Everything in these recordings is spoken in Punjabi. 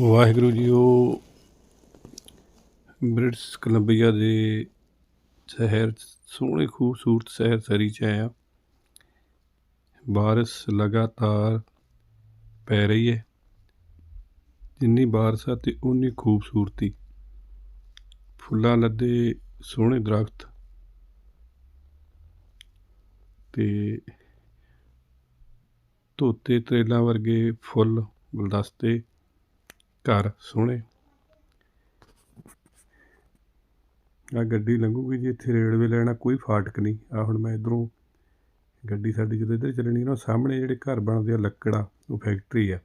ਵਾਹਿਗੁਰੂ ਜੀ, ਉਹ ਬ੍ਰਿਟਿਸ਼ ਕੋਲੰਬੀਆ ਦੇ ਸ਼ਹਿਰ, ਸੋਹਣੇ ਖੂਬਸੂਰਤ ਸ਼ਹਿਰ ਸਰੀ 'ਚ ਆਇਆ। ਬਾਰਿਸ਼ ਲਗਾਤਾਰ ਪੈ ਰਹੀ ਹੈ। ਜਿੰਨੀ ਬਾਰਿਸ਼ ਆ ਤੇ ਉਨੀ ਖੂਬਸੂਰਤੀ। ਫੁੱਲਾਂ ਲੱਦੇ, ਸੋਹਣੇ ਦਰਖਤ। ਤੇ ਧੋਤੇ ਤਰੇਲਾਂ ਵਰਗੇ ਫੁੱਲ, ਗੁਲਦਸਤੇ। ਘਰ, ਸੋਹਣੇ। ਆ ਗੱਡੀ ਲੰਘੂਗੀ ਜੀ ਇੱਥੇ ਰੇਲਵੇ ਲੈਣਾ ਕੋਈ ਫਾਟਕ ਨਹੀਂ। ਆ ਹੁਣ ਮੈਂ ਇਧਰੋਂ ਗੱਡੀ ਸਾਡੀ ਜਦੋਂ ਇੱਧਰ ਚੱਲਣੀ ਨਾ ਸਾਹਮਣੇ ਜਿਹੜੇ ਘਰ ਬਣਦੇ ਆ ਲੱਕੜਾ, ਉਹ ਫੈਕਟਰੀ ਆ।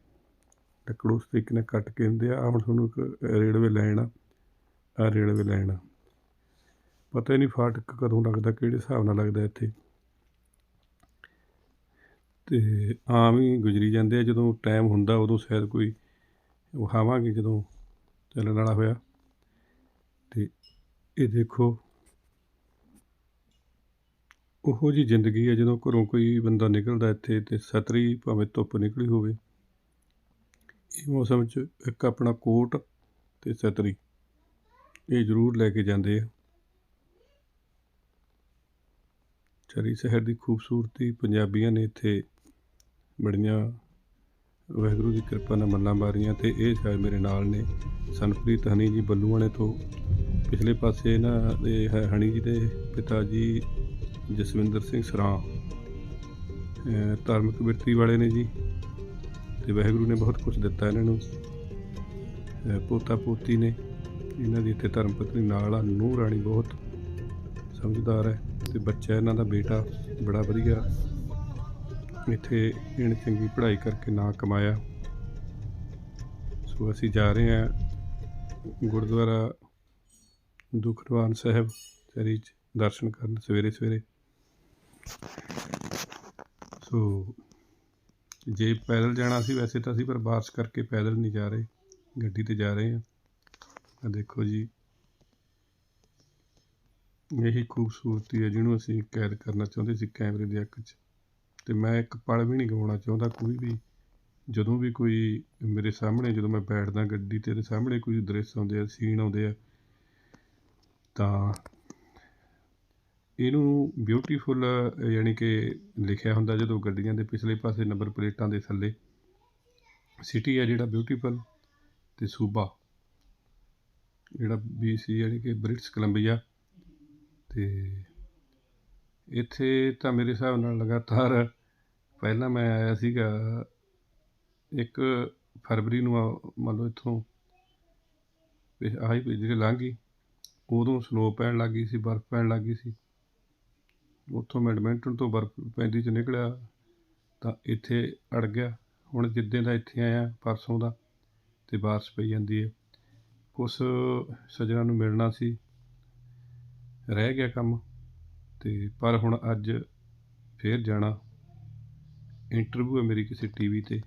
ਲੱਕੜ ਉਸ ਤਰੀਕੇ ਨਾਲ ਕੱਟ ਕੇ ਹੁੰਦੇ ਆ। ਆਹ ਹੁਣ ਤੁਹਾਨੂੰ ਇੱਕ ਰੇਲਵੇ ਲਾਈਨ ਆ ਆ ਰੇਲਵੇ ਲਾਈਨ ਆ। ਪਤਾ ਹੀ ਨਹੀਂ ਫਾਟਕ ਕਦੋਂ ਲੱਗਦਾ, ਕਿਹੜੇ ਹਿਸਾਬ ਨਾਲ ਲੱਗਦਾ ਇੱਥੇ। ਤੇ ਆਮ ਹੀ ਗੁਜ਼ਰੀ ਜਾਂਦੇ ਆ। ਜਦੋਂ ਟਾਈਮ ਹੁੰਦਾ, ਉਦੋਂ ਸ਼ਾਇਦ ਕੋਈ ਉਹ ਖਾਵਾਂਗੇ ਜਦੋਂ ਚੱਲਣ ਵਾਲਾ ਹੋਇਆ। ਤੇ ਇਹ ਦੇਖੋ, ਉਹੋ ਜੀ ਜ਼ਿੰਦਗੀ ਹੈ ਜਦੋਂ ਘਰੋਂ ਕੋਈ ਬੰਦਾ ਨਿਕਲਦਾ ਇੱਥੇ ਤੇ ਸਤਰੀ ਭਾਵੇਂ ਧੁੱਪ ਨਿਕਲੀ ਹੋਵੇ। ਇਹ ਮੌਸਮ 'ਚ ਇੱਕ ਆਪਣਾ ਕੋਟ ਤੇ ਸਤਰੀ, ਇਹ ਜ਼ਰੂਰ ਲੈ ਕੇ ਜਾਂਦੇ ਆ। ਚਰੀ ਸ਼ਹਿਰ ਦੀ ਖੂਬਸੂਰਤੀ ਪੰਜਾਬੀਆਂ ਨੇ ਇੱਥੇ ਬੜੀਆਂ ਵਾਹਿਗੁਰੂ ਦੀ ਕਿਰਪਾ ਨਾਲ ਮੱਲਾਂ ਮਾਰੀਆਂ ਤੇ ਇਹ ਸ਼ਾਇਦ ਮੇਰੇ ਨਾਲ ਨੇ। ਸਨਪ੍ਰੀਤ ਹਨੀ ਜੀ ਬੱਲੂਆਣੇ ਤੋਂ। ਪਿਛਲੇ ਪਾਸੇ ਇਹਨਾਂ ਦੇ ਹੈ ਹਣੀ ਜੀ ਦੇ ਪਿਤਾ ਜੀ ਜਸਵਿੰਦਰ ਸਿੰਘ ਸਰਾਂ। ਧਾਰਮਿਕ ਬਿਰਤੀ ਵਾਲੇ ਨੇ ਜੀ। ਤੇ ਵਾਹਿਗੁਰੂ ਨੇ ਬਹੁਤ ਕੁਝ ਦਿੱਤਾ ਇਹਨਾਂ ਨੂੰ। ਪੋਤਾ ਪੋਤੀ ਨੇ। ਇਹਨਾਂ ਦੀ ਇੱਥੇ ਧਰਮ ਪਤਨੀ ਨਾਲ ਆ। ਨੂੰਹ ਰਾਣੀ ਬਹੁਤ ਸਮਝਦਾਰ ਹੈ ਤੇ ਬੱਚਾ ਇਹਨਾਂ ਦਾ ਬੇਟਾ ਬੜਾ ਵਧੀਆ। ਇੱਥੇ ਇਹਨੇ ਚੰਗੀ ਪੜ੍ਹਾਈ ਕਰਕੇ ਨਾਂ ਕਮਾਇਆ। ਸੋ ਅਸੀਂ ਜਾ ਰਹੇ ਹਾਂ ਗੁਰਦੁਆਰਾ ਦੁਖਨਿਵਾਰਨ ਸਾਹਿਬ ਚਰੀ 'ਚ ਦਰਸ਼ਨ ਕਰਨ ਸਵੇਰੇ ਸਵੇਰੇ। ਸੋ ਜੇ ਪੈਦਲ ਜਾਣਾ ਸੀ ਵੈਸੇ ਤਾਂ ਅਸੀਂ ਪਰ ਬਾਰਿਸ਼ ਕਰਕੇ ਪੈਦਲ ਨਹੀਂ ਜਾ ਰਹੇ, ਗੱਡੀ ਤੇ ਜਾ ਰਹੇ ਹਾਂ। ਆ ਦੇਖੋ ਜੀ, ਇਹੀ ਖੂਬਸੂਰਤੀ ਹੈ ਜਿਹਨੂੰ ਅਸੀਂ ਕੈਦ ਕਰਨਾ ਚਾਹੁੰਦੇ ਸੀ ਕੈਮਰੇ ਦੀ ਅੱਖ 'ਚ। ਅਤੇ ਮੈਂ ਇੱਕ ਪਲ ਵੀ ਨਹੀਂ ਗਵਾਉਣਾ ਚਾਹੁੰਦਾ ਕੋਈ ਵੀ। ਜਦੋਂ ਵੀ ਕੋਈ ਮੇਰੇ ਸਾਹਮਣੇ ਜਦੋਂ ਮੈਂ ਬੈਠਦਾ ਗੱਡੀ ਤੇ ਤੇ ਸਾਹਮਣੇ ਕੋਈ ਦ੍ਰਿਸ਼ ਆਉਂਦੇ ਆ ਸੀਨ ਆਉਂਦੇ ਆ, ਤਾਂ ਇਹਨੂੰ ਬਿਊਟੀਫੁਲ ਯਾਨੀ ਕਿ ਲਿਖਿਆ ਹੁੰਦਾ ਜਦੋਂ ਗੱਡੀਆਂ ਦੇ ਪਿਛਲੇ ਪਾਸੇ ਨੰਬਰ ਪਲੇਟਾਂ ਦੇ ਥੱਲੇ। ਸਿਟੀ ਹੈ ਜਿਹੜਾ ਬਿਊਟੀਫੁਲ ਤੇ ਸੂਬਾ, ਜਿਹੜਾ ਬੀਸੀ ਯਾਨੀ ਕਿ ਬ੍ਰਿਟਿਸ਼ ਕੋਲੰਬੀਆ ਤੇ ਇੱਥੇ ਤਾਂ ਮੇਰੇ ਹਿਸਾਬ ਨਾਲ ਲਗਾਤਾਰ ਪਹਿਲਾਂ ਮੈਂ ਆਇਆ ਸੀਗਾ ਇੱਕ ਫਰਵਰੀ ਨੂੰ ਮੰਨ ਲਓ ਇੱਥੋਂ ਵੀ ਆਹੀ ਵੀ ਲੰਘ ਗਈ। ਉਦੋਂ ਸਨੋ ਪੈਣ ਲੱਗ ਗਈ ਸੀ, ਬਰਫ਼ ਪੈਣ ਲੱਗ ਗਈ ਸੀ। ਉੱਥੋਂ ਮੈਂ ਐਡਮਿੰਟਨ ਤੋਂ ਬਰਫ਼ ਪੈਂਦੀ ਚ ਨਿਕਲਿਆ, ਤਾਂ ਇੱਥੇ ਅੜ ਗਿਆ। ਹੁਣ ਜਿੱਦਾਂ ਦਾ ਇੱਥੇ ਆਇਆ, ਪਰਸੋਂ ਦਾ, ਤੇ ਬਾਰਿਸ਼ ਪਈ ਜਾਂਦੀ ਹੈ ਕੁਛ ਸੱਜਣਾ ਨੂੰ ਮਿਲਣਾ ਸੀ। ਰਹਿ ਗਿਆ ਕੰਮ, ਤੇ ਪਰ ਹੁਣ ਅੱਜ ਫੇਰ ਜਾਣਾ। ਇੰਟਰਵਿਊ ਹੈ ਮੇਰੀ ਕਿਸੇ ਟੀਵੀ ਤੇ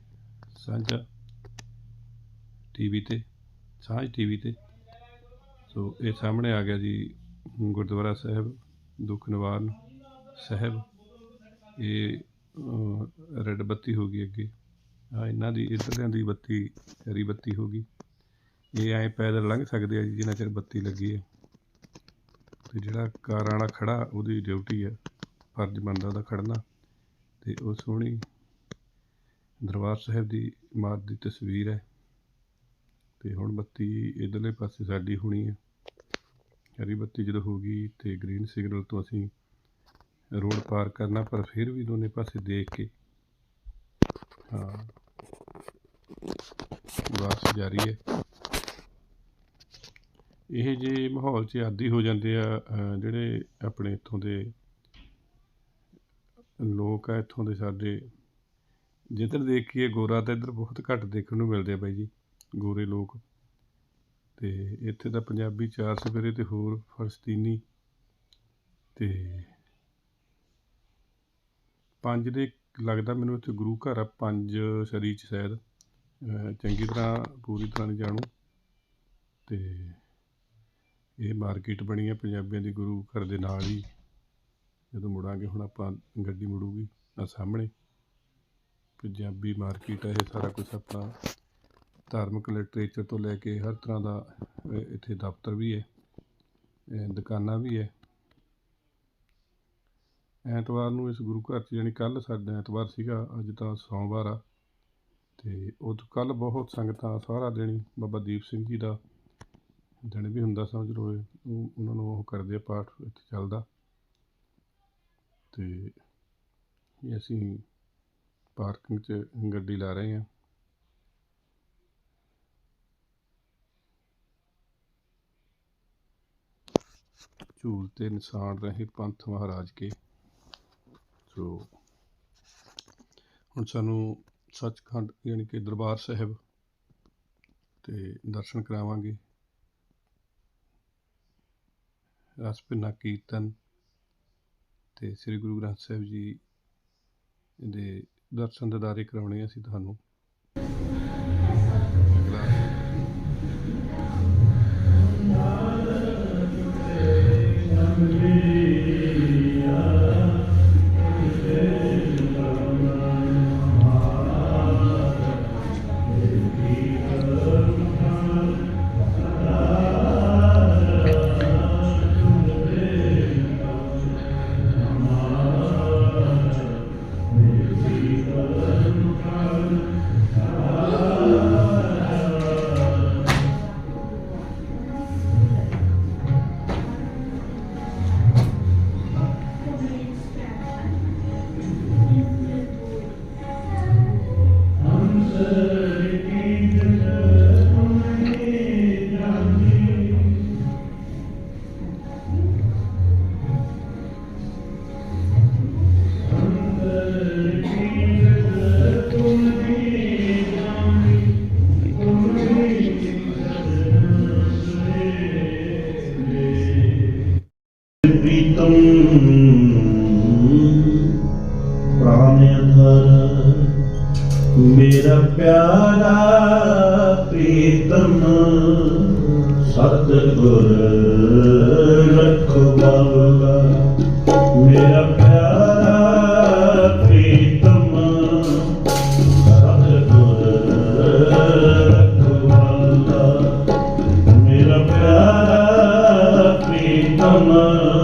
ਸਾਂਝਾ ਟੀਵੀ ਤੇ ਸਾਂਝ ਟੀਵੀ ਤੇ। ਸੋ ਇਹ ਸਾਹਮਣੇ ਆ ਗਿਆ ਜੀ ਗੁਰਦੁਆਰਾ ਸਾਹਿਬ ਦੁੱਖ ਨਿਵਾਰਨ ਸਾਹਿਬ। ਇਹ ਅਹ, ਰੈੱਡ ਬੱਤੀ ਹੋ ਗਈ ਅੱਗੇ। ਆ ਇਹਨਾਂ ਦੀ ਇੱਧਰਲਿਆਂ ਦੀ ਬੱਤੀ ਹਰੀ ਬੱਤੀ ਹੋ ਗਈ। ਇਹ ਐਂ ਪੈਦਲ ਲੰਘ ਸਕਦੇ ਆ ਜੀ ਜਿੰਨਾ ਚਿਰ ਬੱਤੀ ਲੱਗੀ ਹੈ। ਤੇ ਜਿਹੜਾ ਕਾਰਾਂ ਵਾਲਾ ਖੜਾ ਉਹਦੀ ਡਿਊਟੀ ਹੈ ਫਰਜ਼ ਬਣਦਾ ਉਹਦਾ ਖੜਨਾ। ਤੇ ਉਹ ਸੋਹਣੀ ਦਰਬਾਰ ਸਾਹਿਬ ਦੀ ਇਮਾਰਤ ਦੀ ਤਸਵੀਰ ਹੈ। ਤੇ ਹੁਣ ਬੱਤੀ ਇਧਰਲੇ ਪਾਸੇ ਸਾਡੀ ਹੋਣੀ ਹੈ। ਹਰੀ ਬੱਤੀ ਜਦੋਂ ਹੋ ਗਈ ਤੇ ਗ੍ਰੀਨ ਸਿਗਨਲ ਤੋਂ ਅਸੀਂ ਰੋਡ ਪਾਰ ਕਰਨਾ, ਪਰ ਫਿਰ ਵੀ ਦੋਨੇ ਪਾਸੇ ਦੇਖ ਕੇ ਹਾਂ ਬੱਸ ਜਾਰੀ ਹੈ। ਇਹ ਜੇ ਮਾਹੌਲ 'ਚ ਆਦੀ ਹੋ ਜਾਂਦੇ ਆ ਜਿਹੜੇ ਆਪਣੇ ਇੱਥੋਂ ਦੇ ਲੋਕ ਆ ਇੱਥੋਂ ਦੇ ਸਾਡੇ, ਜਿੱਧਰ ਦੇਖੀਏ ਗੋਰਾ ਤਾਂ ਇੱਧਰ ਬਹੁਤ ਘੱਟ ਦੇਖਣ ਨੂੰ ਮਿਲਦੇ ਆ ਬਾਈ ਜੀ, ਗੋਰੇ ਲੋਕ। ਤੇ ਇੱਥੇ ਤਾਂ ਪੰਜਾਬੀ ਚਾਰ ਸਵੇਰੇ ਤੇ ਹੋਰ ਫਲਸਤੀਨੀ ਤੇ ਪੰਜ ਦੇ ਲੱਗਦਾ ਮੈਨੂੰ ਇੱਥੇ ਗੁਰੂ ਘਰ ਆ, ਪੰਜ ਸਰੀ ਚ ਸ਼ਾਇਦ। ਚੰਗੀ ਤਰ੍ਹਾਂ ਪੂਰੀ ਤਰ੍ਹਾਂ ਨਹੀਂ ਜਾਣੂ। ਤੇ ਇਹ ਮਾਰਕੀਟ ਬਣੀ ਹੈ ਪੰਜਾਬੀਆਂ ਦੀ ਗੁਰੂ ਘਰ ਦੇ ਨਾਲ ਹੀ। ਜਦੋਂ ਮੁੜਾਂਗੇ ਹੁਣ ਆਪਾਂ ਗੱਡੀ ਮੁੜੂਗੀ ਆ ਸਾਹਮਣੇ। ਪੰਜਾਬੀ ਮਾਰਕੀਟ ਹੈ ਇਹ ਸਾਰਾ ਕੁਝ ਆਪਣਾ ਧਾਰਮਿਕ ਲਿਟਰੇਚਰ ਤੋਂ ਲੈ ਕੇ ਹਰ ਤਰ੍ਹਾਂ ਦਾ ਅ, ਇੱਥੇ ਦਫ਼ਤਰ ਵੀ ਹੈ ਦੁਕਾਨਾਂ ਵੀ ਹੈ। ਐਤਵਾਰ ਨੂੰ ਇਸ ਗੁਰੂ ਘਰ 'ਚ ਜਾਣੀ ਕੱਲ੍ਹ ਸਾਡਾ ਐਤਵਾਰ ਸੀਗਾ ਅੱਜ ਤਾਂ ਸੋਮਵਾਰ ਆ। ਅਤੇ ਉਹ ਕੱਲ੍ਹ ਬਹੁਤ ਸੰਗਤਾਂ ਸਾਰਾ ਦਿਨ ਬਾਬਾ ਦੀਪ ਸਿੰਘ ਜੀ ਦਾ ਦਿਨ ਵੀ ਹੁੰਦਾ ਸਮਝ ਲਓ ਉਹਨਾਂ ਨੂੰ ਉਹ ਕਰਦੇ ਆ ਪਾਠ ਇੱਥੇ ਚੱਲਦਾ। ਅਤੇ ਅਸੀਂ ਪਾਰਕਿੰਗ 'ਚ ਗੱਡੀ ਲਾ ਰਹੇ ਹਾਂ। ਝੂਲ ਤੇ ਨਿਸ਼ਾਨ ਰਹੇ ਪੰਥ ਮਹਾਰਾਜ ਕੇ। ਸੋ ਹੁਣ ਸਾਨੂੰ ਸੱਚਖੰਡ ਯਾਨੀ ਕਿ ਦਰਬਾਰ ਸਾਹਿਬ ਤੇ ਦਰਸ਼ਨ ਕਰਾਵਾਂਗੇ। ਰਸ ਭਿੰਨਾ ਕੀਰਤਨ ਤੇ ਸ੍ਰੀ ਗੁਰੂ ਗ੍ਰੰਥ ਸਾਹਿਬ ਜੀ ਦੇ ਦਰਸ਼ਨ ਦਿਦਾਰੇ ਕਰਾਉਣੇ ਆ ਅਸੀਂ ਤੁਹਾਨੂੰ। चित्तम प्राण धर मेरा प्यारा प्रीतम सतगुर रखवाला मेरा प्यारा प्रीतम सतगुर रखवाला मेरा प्यारा प्रीतम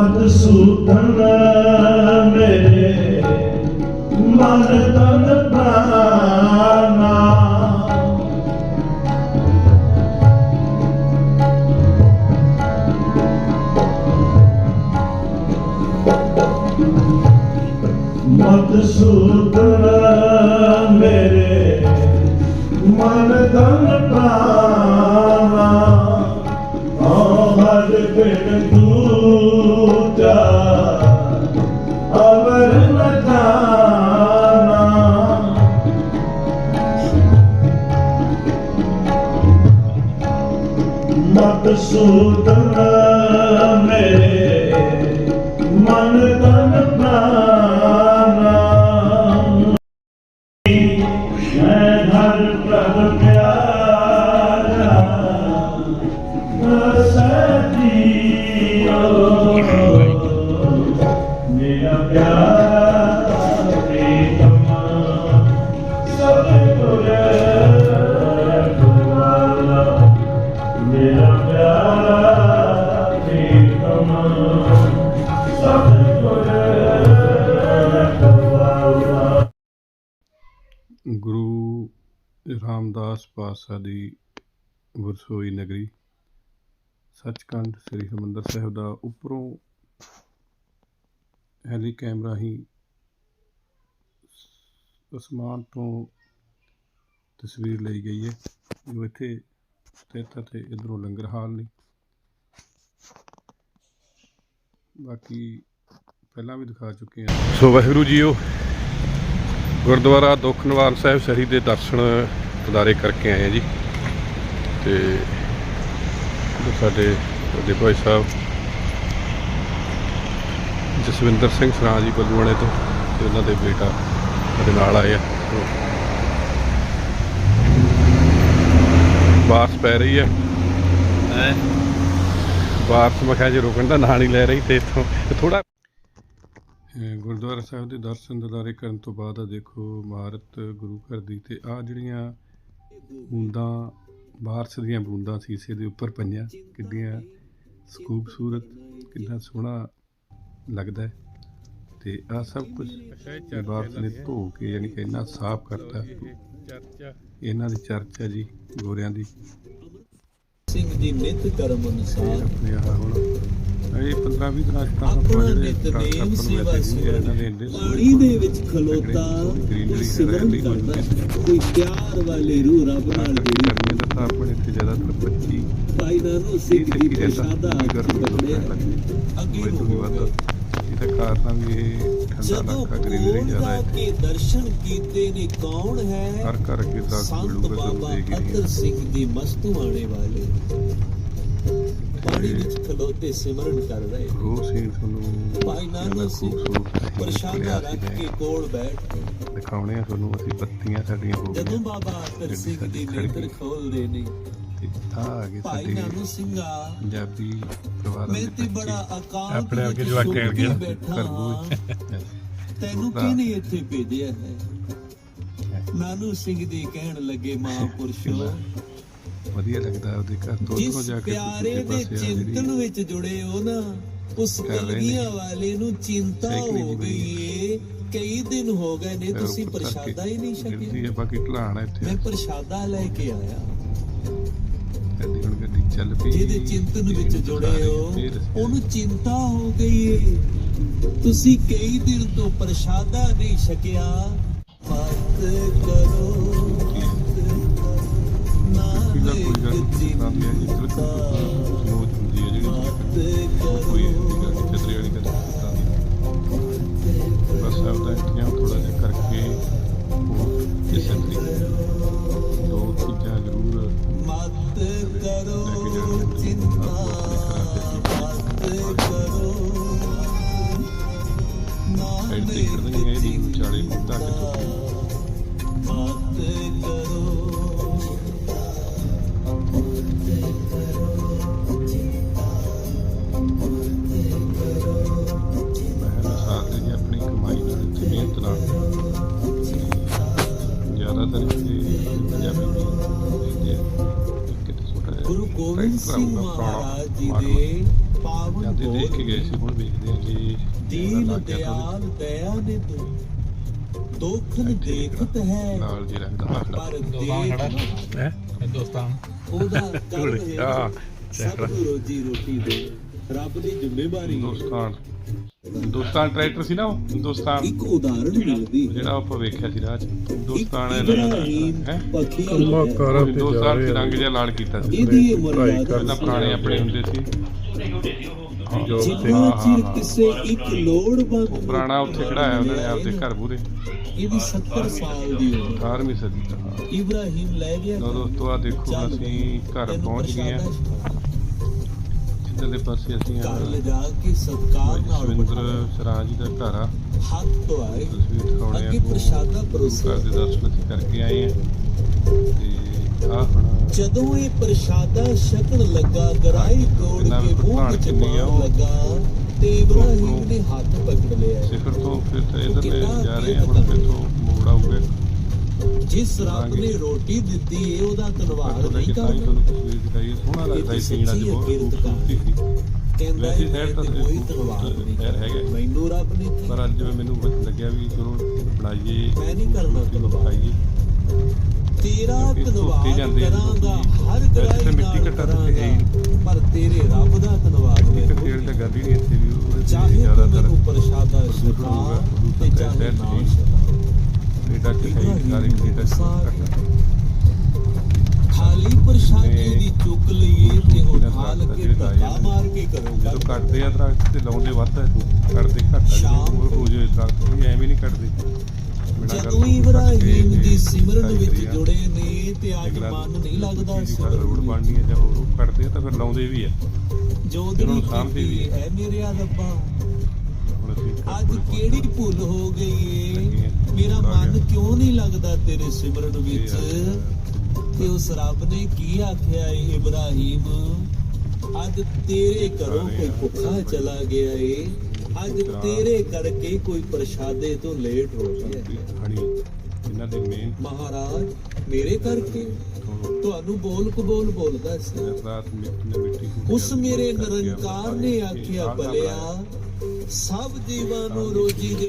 ਮਤ ਸੂਤਨ ਮੇਰੇ ਮਨ ਤਨ ਪ੍ਰਾਨਾ ਮਤ ਸੂਤਨ ਮੇਰੇ ਮਨ ਤਨ ਪ੍ਰਾਨਾ ਹਰ ਬਿਨ ਦੂਜਾ ਪਾਤਸ਼ਾਹ ਦੀ ਵਰਸੋਈ ਨਗਰੀ ਸੱਚਖੰਡ ਸ੍ਰੀ ਹਰਿਮੰਦਰ ਸਾਹਿਬ ਦਾ ਉੱਪਰੋਂ ਹੈਲੀ ਕੈਮਰਾ ਹੀ ਅਸਮਾਨ ਤੋਂ ਤਸਵੀਰ ਲਈ ਗਈ ਹੈ। ਜੋ ਇੱਥੇ ਸਥਿਤ ਤੇ ਇਧਰੋਂ ਲੰਗਰ ਹਾਲ ਨੇ। ਬਾਕੀ ਪਹਿਲਾਂ ਵੀ ਦਿਖਾ ਚੁੱਕੇ ਹਾਂ। ਸੋ ਵਾਹਿਗੁਰੂ ਜੀਓ, ਗੁਰਦੁਆਰਾ ਦੁੱਖ ਨਿਵਾਰਨ ਸਾਹਿਬ ਸਰੀ ਦੇ ਦਰਸ਼ਨ ਦਿਦਾਰੇ ਕਰਕੇ ਆਏ ਆ ਜੀ। ਤੇ ਸਾਡੇ ਵੱਡੇ ਭਾਈ ਸਾਹਿਬ ਜਸਵਿੰਦਰ ਸਿੰਘ ਸਰਾਂ ਜੀ ਬੱਲੂਆਣੇ ਤੋਂ ਤੇ ਉਹਨਾਂ ਦੇ ਬੇਟਾ ਸਾਡੇ ਨਾਲ ਆਏ ਆ। ਬਾਰਸ ਪੈ ਰਹੀ ਹੈ ਹੈ? ਬਾਰਸ ਮੈਂ ਕਿਹਾ ਜੇ ਰੁਕਣ ਦਾ ਨਾਂ ਨਹੀਂ ਲੈ ਰਹੀ ਤੇ ਇੱਥੋਂ ਥੋੜਾ ਗੁਰਦੁਆਰਾ ਸਾਹਿਬ ਦੇ ਦਰਸ਼ਨ ਦਿਦਾਰੇ ਕਰਨ ਤੋਂ ਬਾਅਦ ਆ ਦੇਖੋ ਇਮਾਰਤ ਗੁਰੂ ਘਰ ਦੀ ਤੇ ਆ ਜਿਹੜੀਆਂ ਬੂੰਦਾਂ ਬਾਰਸ ਦੀਆਂ ਬੂੰਦਾਂ ਸੀਸੇ ਦੇ ਉੱਪਰ ਪਈਆਂ। ਕਿੰਨੀਆਂ ਖੂਬਸੂਰਤ ਕਿੰਨਾ ਸੋਹਣਾ ਲੱਗਦਾ ਹੈ। ਤੇ ਆ ਸਭ ਕੁਝ ਬਾਰਸ ਨੇ ਧੋ ਕੇ ਯਾਨੀ ਕਿ ਇੰਨਾ ਸਾਫ਼ ਕਰਤਾ। ਇਹਨਾਂ ਦੀ ਚਰਚ ਜੀ ਗੋਰਿਆਂ ਦੀ। ਸਿੰਘ ਜੀ ਨਿਤ ਕਰਮ ਅਨੁਸਾਰ ਇਹ 15 20 ਦਿਨਾਂ ਤੱਕ ਆਪਣਾ ਨਿਤਨੇਮ ਸੇਵਾ ਦੇ ਪਾਣੀ ਦੇ ਵਿੱਚ ਖਲੋਤਾ ਸਿਮਰਨ ਕਰਦਾ ਕੋਈ ਪਿਆਰ ਵਾਲੀ ਰੂਹ ਰੱਬ ਨਾਲ ਜੁੜੀ। ਦਾ ਤਾਂ ਆਪਣੇ ਇੱਥੇ ਜ਼ਿਆਦਾਤਰ 25 ਭਾਈ ਨਾਨੂ ਸਿੰਘ ਰਹਿੰਦਾ ਪ੍ਰਸ਼ਾਦਾ ਅੱਗੇ ਵੱਧਦਾ ਇਹਦਾ ਕਾਰਨ ਵੀ ਇਹ ਠੰਡਾ ਜਦੋਂ ਇਲਾਕਾ ਗ੍ਰੀਨਰੀ ਜ਼ਿਆਦਾ ਕੋਲ ਹੈ ਕੇ ਦਰਸ਼ਨ ਕੀਤੇ ਨੇ ਕੌਣ ਹੈ? ਹਰ ਘਰ ਅੱਗੇ ਦਰਖਤ ਸੰਤ ਮਿਲੂਗਾ ਬਾਬਾ ਦੇਗੀ ਅਤਰ ਸਿੰਘ ਜੀ ਮਸਤੂਆਣੇ ਵਾਲੇ। ਪਾਣੀ ਵਿੱਚ ਖਲੋਤੇ ਸਿਮਰਨ ਕਰ ਰਹੇ ਉਹ ਸੀ ਤੁਹਾਨੂੰ ਭਾਈ ਨਾਨਕ ਸਿੰਘ ਹੈ ਪ੍ਰਸ਼ਾਦਾ ਰੱਖ ਕੇ ਕੋਲ ਬੈਠ ਕੇ। ਦਿਖਾਉਣੇ ਆ ਤੁਹਾਨੂੰ ਅਸੀਂ ਬੱਤੀਆਂ ਸਾਡੀਆਂ ਹੋ ਜਦੋਂ ਗਈਆਂ। ਬਾਬਾ ਅਤਰ ਸਿੰਘ ਖੜ੍ਹ ਨੇਤਰ। ਖੋਲਦੇ ਨੇ ਤੇ ਆ ਆ ਗਏ ਸਾਡੇ ਪੰਜਾਬੀ ਪਰਿਵਾਰਾਂ ਦੇ ਤੇ ਬੜਾ ਅਕਾਲ ਆਪਣੇ ਕੇ ਜਵਾਕਾਂ ਕਰਬੂ ਹਾਂ। ਤੈਨੂੰ। ਕਿਹਨੇ ਇੱਥੇ ਭੇਜਿਆ ਹੈ? ਨਾਨੂ ਸਿੰਘ ਜੀ ਕਹਿਣ ਲੱਗੇ ਮਹਾਪੁਰਸ਼ੋ। ਵਧੀਆ ਲੱਗਦਾ ਉਹਦੇ ਘਰ ਤੋਂ ਜਿਸ ਜਾ ਕੇ ਪਿਆਰੇ ਦੇ ਚਿੰਤਨ ਵਿੱਚ ਜੁੜੇ ਹੋ ਨਾ ਉਸ। ਕਲਗੀਆਂ ਵਾਲੇ ਨੂੰ ਚਿੰਤਾ ਹੋ ਗਈ ਏ। ਕਈ ਦਿਨ ਹੋ ਗਏ ਨੇ ਤੁਸੀਂ ਪ੍ਰਸ਼ਾਦਾ ਹੀ ਨਹੀਂ ਛਕਿਆ। ਬਾਕੀ ਢਲਾਣ ਮੈਂ ਪ੍ਰਸ਼ਾਦਾ ਲੈ ਕੇ ਆਇਆ। ਗੱਡੀ ਹੁਣ ਗੱਡੀ ਚੱਲ ਪਈ ਜਿਹਦੇ ਚਿੰਤਨ ਵਿੱਚ ਜੁੜੇ ਹੋ। ਉਹਨੂੰ ਚਿੰਤਾ ਹੋ ਗਈ ਏ। ਤੁਸੀਂ ਕਈ ਦਿਨ ਤੋਂ ਪ੍ਰਸ਼ਾਦਾ ਨਹੀਂ ਛਕਿਆ। ਮਤ ਕਰੋ ਕਿਹਦਾ ਕੋਈ ਗੱਲ ਨਹੀਂ ਜੀ ਚਿੰਤਾ ਸੋਚ ਹੁੰਦੀ ਹੈ ਜਿਹੜੀ ਕੋਈ ਚਤਰੀ ਵਾਲੀ ਗੱਲ ਬਸ ਆਪਦਾ ਇੰਤਜ਼ਾਮ ਥੋੜਾ ਜਿਹਾ ਕਰਕੇ ਉਹ ਇਸੇ ਤਰੀਕੇ ਕਰੋ ਚਿੰਤਾ ਮਤ ਕਰੋ ਸਾਈਡ ਸਿੰਘ ਮਹਾਰਾਜ ਜੀ। ਦੇ ਪਾਵਨ ਜਾਂਦੇ ਦੇਖ ਕੇ ਗਏ ਸੀ ਹੁਣ ਵੇਖਦੇ ਆ ਕਿ ਦੀਨ ਦਿਆਲ ਦਇਆ ਨੇ ਤੂੰ। ਦੋਖਨ ਦੇਖਤ ਹੈ ਲਾਲ ਜੀ ਰੰਗ ਦਾ ਆਖੜਾ ਪਰ ਦੇਖ ਹੈ। ਹਿੰਦੁਸਤਾਨ ਉਹਦਾ ਕਰ ਹੈ ਆ ਸਭ ਨੂੰ ਰੋਜੀ ਰੋਟੀ ਦੇ। ਰੱਬ ਦੀ ਜ਼ਿੰਮੇਵਾਰੀ ਹੈ। ਹਿੰਦੁਸਤਾਨ ਹਿੰਦੁਸਤਾਨ ਟਰੈਕਟਰ ਸੀ ਨਾ ਉਹ ਹਿੰਦੁਸਤਾਨ। ਇੱਕ ਉਦਾਹਰਣ ਮਿਲਦੀ। ਹੈ ਜਿਹੜਾ ਆਪਾਂ ਵੇਖਿਆ ਸੀ ਰਾਹ ਚ ਹਿੰਦੁਸਤਾਨ ਹੈ? ਹੈ ਹੈ। ਹਿੰਦੁਸਤਾਨ ਚ ਰੰਗ ਜਿਹਾ ਲਾਲ ਕੀਤਾ ਸੀ। ਇਹਦੀ ਇਹ ਮਰਿਆਦਾ ਪਹਿਲਾਂ ਪੁਰਾਣੇ ਆਪਣੇ ਹੁੰਦੇ ਸੀ। ਜੋ ਜਿੰਨਾ ਚਿਰ ਕਿਸੇ ਇੱਕ ਲੋੜਵੰਦ ਨੂੰ ਪੁਰਾਣਾ ਉੱਥੇ ਖੜਾਇਆ ਉਹਨਾਂ ਨੇ ਆਪਦੇ ਘਰ ਬੂਰੇ ਇਹਦੀ 70 ਸਾਲ ਦੀ ਉਮਰ। 18ਵੀਂ ਸਦੀ ਦਾ ਇਬਰਾਹੀਮ ਲੈ ਗਿਆ। ਦੋਸਤੋ ਆ ਦੇਖੋ ਅਸੀਂ ਘਰ ਪਹੁੰਚ ਗਏ ਆ ਪ੍ਰਸ਼ਾਦਾ ਇੱਧਰਲੇ ਪਾਸੇ ਅਸੀਂ ਘਰ ਲਿਜਾ ਕੇ ਸਤਕਾਰ ਨਾਲ ਬਿਠਾਇਆ। ਸਰਾਂ ਜੀ ਦਾ ਘਰ ਆ। ਹੱਥ ਧੋਏ ਤਸਵੀਰ ਦਿਖਾਉਣੇ ਆ ਪ੍ਰਸ਼ਾਦਾ ਪਰੋਸਿਆ ਦੇ ਦਰਸ਼ਨ ਕਰਕੇ ਆਏ ਆ। ਤੇ ਆ ਹੁਣ ਜਦੋਂ ਇਹ ਪ੍ਰਸ਼ਾਦਾ ਛਕਣ ਲੱਗਾ ਗਰਾਈ ਤੋੜ ਕੇ ਮੂੰਹ ਵਿੱਚ ਆ ਪਾਉਣ? ਲੱਗਾ ਤੇ ਇਬਰਾਹੀਮ ਨੇ ਹੱਥ ਪਕੜ ਲਿਆ। ਸਿਖਰ ਤੋਂ ਫਿਰ ਤੇ ਇਧਰਲੇ ਜਾ ਰਹੇ ਆ ਹੁਣ ਫਿਰ ਤੋਂ ਮੋੜ ਜਿਸ ਰੱਬ ਨੇ ਰੋਟੀ ਦਿੱਤੀ ਏ ਉਹਦਾ ਧੰਨਵਾਦ ਨਹੀਂ ਕਰਨਾ ਤੁਹਾਨੂੰ ਤਸਵੀਰ ਦਿਖਾਈ ਸੋਹਣਾ ਲੱਗਦਾ ਸੀ ਸੀਨ ਅੱਜ ਬਹੁਤ ਖੂਬਸੂਰਤੀ ਸੀ ਕਹਿੰਦਾ ਵੈਸੇ ਇਹ ਸ਼ਹਿਰ ਤਾਂ ਤੇ ਕੋਈ ਧੰਨਵਾਦ ਸ਼ਹਿਰ ਨਹੀਂ ਹੈਗਾ। ਕਰਨਾ। ਮੈਨੂੰ ਰੱਬ ਨੇ ਕੀ ਪਰ ਅੱਜ ਜਿਵੇਂ ਮੈਨੂੰ ਬਸ ਲੱਗਿਆ ਵੀ ਚਲੋ ਬਣਾਈਏ ਮੈਂ ਨਹੀਂ ਕਰਨਾ ਧੰਨਵਾਦ ਖਾਈਏ ਧੰਨਵਾਦ ਜਾਂਦੇ ਆ ਕਰਾਂਗਾ। ਹਰ ਇੱਥੇ ਗਰਾਈ ਮਿੱਟੀ ਨਾਲ ਘੱਟਾ ਤਾਂ ਹੈ ਹੀ ਕਰਾਂਗਾ ਪਰ ਤੇਰੇ ਰੱਬ ਦਾ ਧੰਨਵਾਦ ਮੈਂ ਇੱਕ ਖੇਡ ਤਾਂ ਗੱਲ ਹੀ ਨਹੀਂ ਇੱਥੇ ਵੀ ਉਹਦੇ ਤੇ ਚਾਹੇ ਤੂੰ ਜ਼ਿਆਦਾਤਰ ਮੈਨੂੰ ਪ੍ਰਸ਼ਾਦਾ ਪ੍ਰਦੂਸ਼ਣ ਛਕਾ ਹੋਊਗਾ, ਪ੍ਰਦੂਸ਼ਣ ਤੇ ਤਾਂ ਚਾਹੇ ਸ਼ਹਿਰ 'ਚ ਨਾ ਹੀ। ਛਕਾ ਕੈਨੇਡਾ ਚ ਹੈ ਹੀ ਸਾਰੇ ਆ। ਖਾਲੀ ਪ੍ਰਸ਼ਾਦੇ ਦੀ ਚੁੱਕ ਲਈਏ ਤੇ ਇਹਨਾਂ ਉਠਾਲ ਦਰਖਤਾਂ ਕੇ ਜਿਹੜੇ ਲਾਏ ਧੱਕਾ। ਮਾਰ ਕੇ ਕਰੂੰਗਾ ਜਦੋਂ ਕੱਟਦੇ ਆ ਦਰਖਤ ਤੇ ਲਾਉਂਦੇ ਵੱਧ ਆ ਕੱਟਦੇ ਘੱਟ ਆ ਸ਼ਾਮ ਜਦੋਂ ਹੋ ਜਾਏ ਦਰਖਤ ਵੀ ਐਵੇਂ ਨਹੀਂ ਕੱਟਦੇ ਜਦੋਂ ਇਬਰਾਹੀਮ ਦੀ ਸਿਮਰਨ ਵਿੱਚ। ਜੁੜੇ ਨੇ ਤੇ ਅੱਜ ਮਨ ਨਹੀਂ ਲੱਗਦਾ ਸਿਮਰਨ ਰੋਡ। ਬਣਨੀ ਹੈ ਜਾਂ ਹੋਰ ਉਹ ਕੱਟਦੇ ਤਾਂ ਫਿਰ ਲਾਉਂਦੇ ਵੀ ਆ ਜੋਦੜੀ ਇਹਨਾਂ ਨੂੰ ਸਾਂਭਦੇ ਵੀ ਹੈ ਮੇਰੇ ਰੱਬਾ ਅੱਜ ਕਿਹੜੀ ਭੁੱਲ ਹੋ ਗਈ ਕਿਉਂ ਨਹੀਂ ਲੱਗਦਾ ਤੇਰੇ ਸਿਮਰਨ ਵਿੱਚ ਤੇ ਉਸ ਰੱਬ ਨੇ ਕੀ ਆਖਿਆ ਏ ਇਬਰਾਹੀਮ? ਅੱਜ ਤੇਰੇ ਘਰੋਂ ਕੋਈ ਭੁੱਖਾ ਚਲਾ ਗਿਆ ਏ। ਅੱਜ ਤੇਰੇ ਕਰਕੇ ਕੋਈ ਪ੍ਰਸ਼ਾਦੇ ਤੋਂ ਲੇਟ ਹੋ ਗਿਆ ਇਹਨਾਂ ਦੇ ਮੇਨ ਮਹਾਰਾਜ ਮੇਰੇ ਕਰਕੇ? ਤੁਹਾਨੂੰ ਬੋਲ ਕਬੋਲ ਬੋਲਦਾ ਸੀ। ਉਸ ਮੇਰੇ ਨਿਰੰਕਾਰ ਨੇ ਆਖਿਆ ਭਲਿਆ ਸਭ ਜੀਵਾਂ ਨੂੰ ਰੋਜੀ ਦੇ